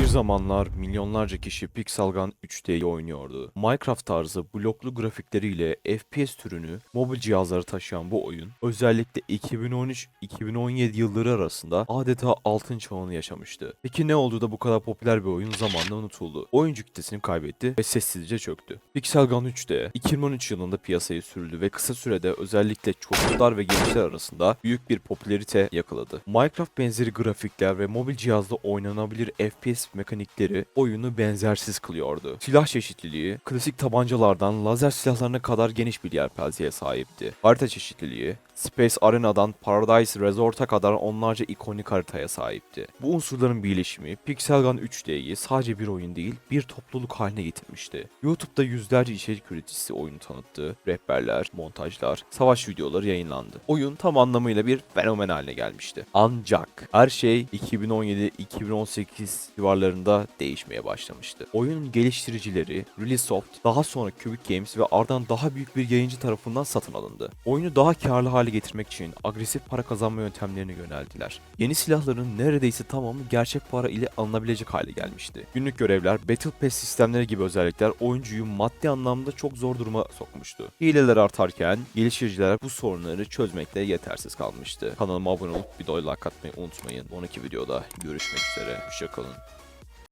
Bir zamanlar milyonlarca kişi Pixel Gun 3D'yi oynuyordu. Minecraft tarzı bloklu grafikleriyle FPS türünü mobil cihazlara taşıyan bu oyun özellikle 2013-2017 yılları arasında adeta altın çağını yaşamıştı. Peki ne oldu da bu kadar popüler bir oyun zamanla unutuldu? Oyuncu kitlesini kaybetti ve sessizce çöktü. Pixel Gun 3D 2013 yılında piyasaya sürüldü ve kısa sürede özellikle çocuklar ve gençler arasında büyük bir popülerite yakaladı. Minecraft benzeri grafikler ve mobil cihazda oynanabilir FPS mekanikleri oyunu benzersiz kılıyordu. Silah çeşitliliği, klasik tabancalardan lazer silahlarına kadar geniş bir yelpazeye sahipti. Harita çeşitliliği, Space Arena'dan Paradise Resort'a kadar onlarca ikonik haritaya sahipti. Bu unsurların birleşimi Pixel Gun 3D'yi sadece bir oyun değil, bir topluluk haline getirmişti. YouTube'da yüzlerce içerik üreticisi oyunu tanıttı, rehberler, montajlar, savaş videoları yayınlandı. Oyun tam anlamıyla bir fenomen haline gelmişti. Ancak her şey 2017-2018 civarlarında değişmeye başlamıştı. Oyunun geliştiricileri Releasesoft, daha sonra Cubic Games ve ardından daha büyük bir yayıncı tarafından satın alındı. Oyunu daha karlı hale getirmek için agresif para kazanma yöntemlerine yöneldiler. Yeni silahların neredeyse tamamı gerçek para ile alınabilecek hale gelmişti. Günlük görevler, Battle Pass sistemleri gibi özellikler oyuncuyu maddi anlamda çok zor duruma sokmuştu. Hileler artarken geliştiriciler bu sorunları çözmekte yetersiz kalmıştı. Kanalıma abone olup videoya like atmayı unutmayın. 12 videoda görüşmek üzere. Hoşçakalın.